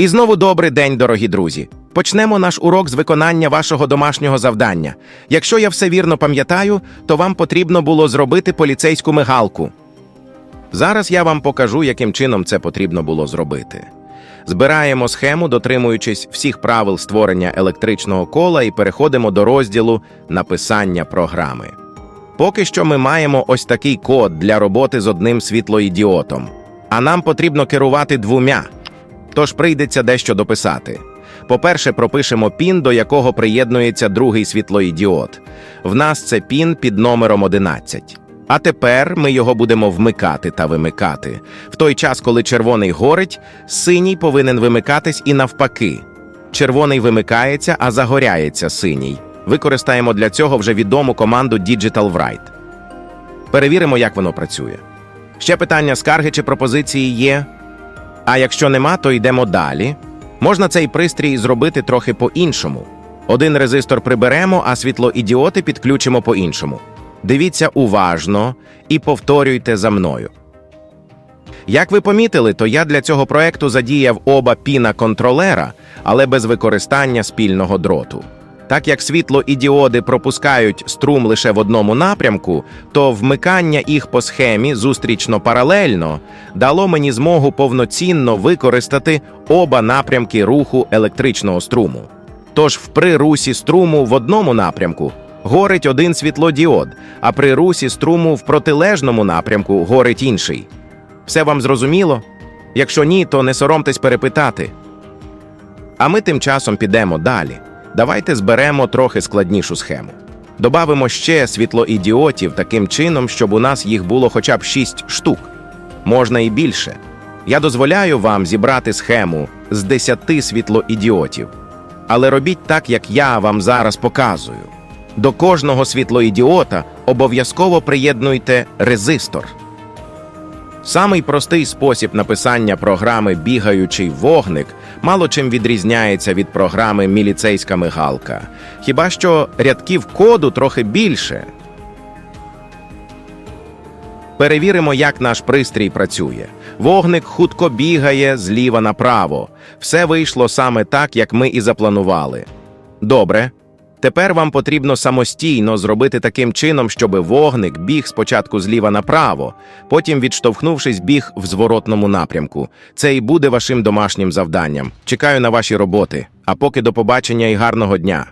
І знову добрий день, дорогі друзі. Почнемо наш урок з виконання вашого домашнього завдання. Якщо я все вірно пам'ятаю, то вам потрібно було зробити поліцейську мигалку. Зараз я вам покажу, яким чином це потрібно було зробити. Збираємо схему, дотримуючись всіх правил створення електричного кола, і переходимо до розділу написання програми. Поки що ми маємо ось такий код для роботи з одним світлоідіотом, а нам потрібно керувати двома. Тож прийдеться дещо дописати. По-перше, пропишемо пін, до якого приєднується другий світлоідіот. В нас це пін під номером 11. А тепер ми його будемо вмикати та вимикати. В той час, коли червоний горить, синій повинен вимикатись і навпаки. Червоний вимикається, а загоряється синій. Використаємо для цього вже відому команду Digital Write. Перевіримо, як воно працює. Ще питання скарги чи пропозиції є. А якщо нема, то йдемо далі. Можна цей пристрій зробити трохи по-іншому. Один резистор приберемо, а світлоідіоти підключимо по-іншому. Дивіться уважно і повторюйте за мною. Як ви помітили, то я для цього проекту задіяв оба піна контролера, але без використання спільного дроту. Так як світло і діоди пропускають струм лише в одному напрямку, то вмикання їх по схемі зустрічно паралельно дало мені змогу повноцінно використати оба напрямки руху електричного струму. Тож в при русі струму в одному напрямку горить один світлодіод, а при русі струму в протилежному напрямку горить інший. Все вам зрозуміло? Якщо ні, то не соромтесь перепитати. А ми тим часом підемо далі. Давайте зберемо трохи складнішу схему. Добавимо ще світлоідіотів таким чином, щоб у нас їх було хоча б 6 штук. Можна і більше. Я дозволяю вам зібрати схему з 10 світлоідіотів. Але робіть так, як я вам зараз показую. До кожного світлоідіота обов'язково приєднуйте резистор. Самий простий спосіб написання програми Бігаючий вогник мало чим відрізняється від програми Міліцейська мигалка. Хіба що рядків коду трохи більше. Перевіримо, як наш пристрій працює. Вогник хутко бігає зліва направо. Все вийшло саме так, як ми і запланували. Добре. Тепер вам потрібно самостійно зробити таким чином, щоб вогник біг спочатку зліва направо, потім, відштовхнувшись, біг в зворотному напрямку. Це і буде вашим домашнім завданням. Чекаю на ваші роботи. А поки до побачення і гарного дня.